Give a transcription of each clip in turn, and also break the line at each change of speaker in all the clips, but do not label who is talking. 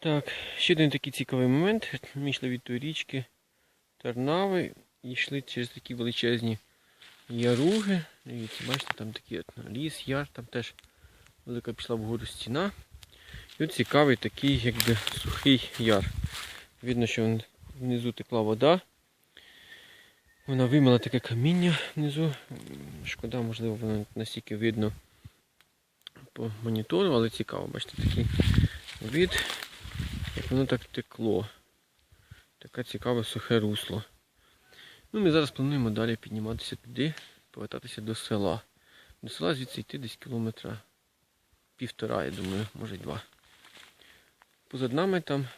Так, ще один такий цікавий момент. Ми йшли від тої річки Тарнави і йшли через такі величезні яруги. Дивіться, бачите, там такий от ліс, яр, там теж велика пішла вгору стіна. І от цікавий такий якби сухий яр. Видно, що внизу текла вода. Вона вимила таке каміння внизу. Шкода, можливо, воно настільки видно по монітору, але цікаво, бачите, такий вид, як воно так текло. Таке цікаве сухе русло. Ну, ми зараз плануємо далі підніматися туди, повертатися до села. До села звідси йти десь кілометра півтора, я думаю, може два. Позад нами там,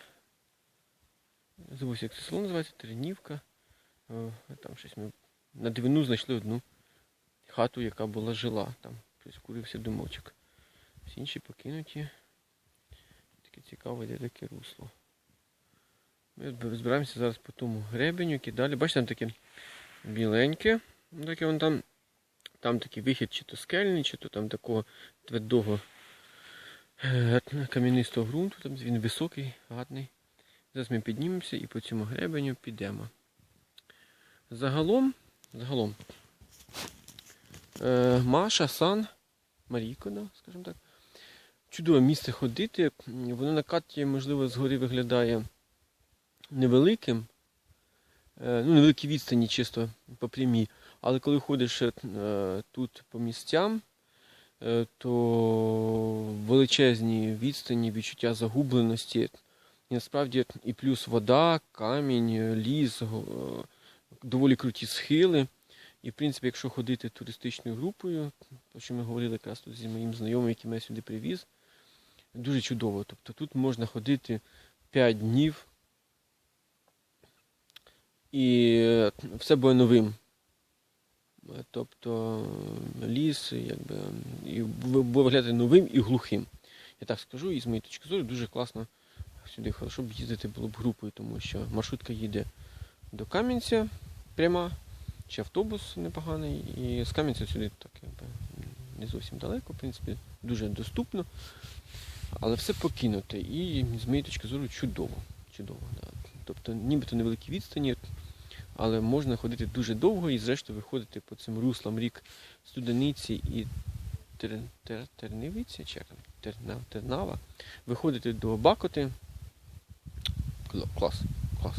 забувся, як це село називається, Теренівка. Там щось ми на дивину знайшли одну хату, яка була жила. Там хтось курився димочок. Всі інші покинуті. Таке цікаве таке русло. Ми збираємося зараз по тому гребеню, який далі. Бачите, там таке біленьке. Таке вон там, там такий вихід, чи то скельний, чи то там такого твердого е, кам'янистого ґрунту. Там він високий, гарний. Зараз ми піднімемося і по цьому гребеню підемо. Загалом, загалом, е, Маша, Сан, Марійко, да, скажімо так. Чудове місце ходити. Воно на карті, можливо, згори виглядає невеликим. Е, ну, невеликі відстані чисто по прямій. Але коли ходиш е, тут по місцям, е, то величезні відстані, відчуття загубленості. І насправді і плюс вода, камінь, ліс, доволі круті схили. І, в принципі, якщо ходити туристичною групою, про що ми говорили якраз тут зі моїм знайомим, який мене сюди привіз, дуже чудово. Тобто тут можна ходити 5 днів, і е, все буде новим. Тобто е, ліс, якби, і буде виглядати новим і глухим. Я так скажу, і з моєї точки зору дуже класно сюди хорошо б їздити було б групою, тому що маршрутка їде до Кам'янця пряма, чи автобус непоганий, і з Кам'янця сюди так якби, не зовсім далеко, в принципі, дуже доступно. Але все покинуте. І з моєї точки зору чудово. чудово да. Тобто нібито невеликі відстані, але можна ходити дуже довго і зрештою виходити по цим руслам рік Студениці і Тер... Тер... Тернивиці? Терна... Тернава, виходити до Бакоти. Клас, клас,